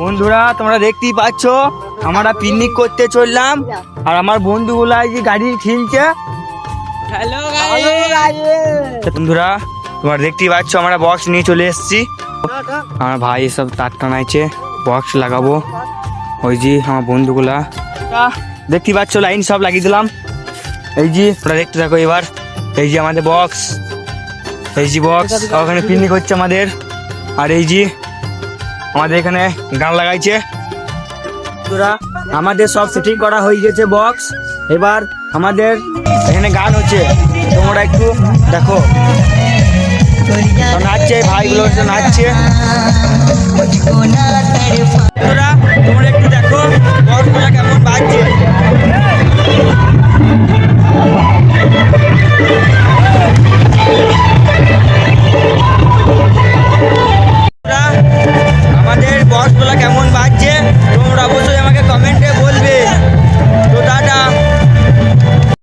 বন্ধুরা তোমরা দেখতেই পাচ্ছ আমরা পিকনিক করতে চললাম আর আমার বন্ধুগুলা এই যে গাড়ি ঠেলছে হ্যালো বন্ধুরা তোমরা দেখতেই পাচ্ছ আমরা বক্স নিয়ে চলে এসেছি। আমার ভাই সব তার টানাইছে বক্স লাগাবো। ওই যে আমার বন্ধুগুলা। দেখতেই পাচ্ছ লাইন সব লাগিয়ে দিলাম। এই যে তোমরা দেখতে থাকো এবার। এই যে আমাদের বক্স এই যে বক্স ওখানে পিকনিক হচ্ছে আমাদের। আর এই যে আমাদের এখানে গান লাগাইছে। তোরা আমাদের সব সেটিং করা হয়ে গেছে বক্স এবার আমাদের এখানে গান হচ্ছে। তোমরা একটু দেখো। নাচছে, ভাইগুলো নাচছে।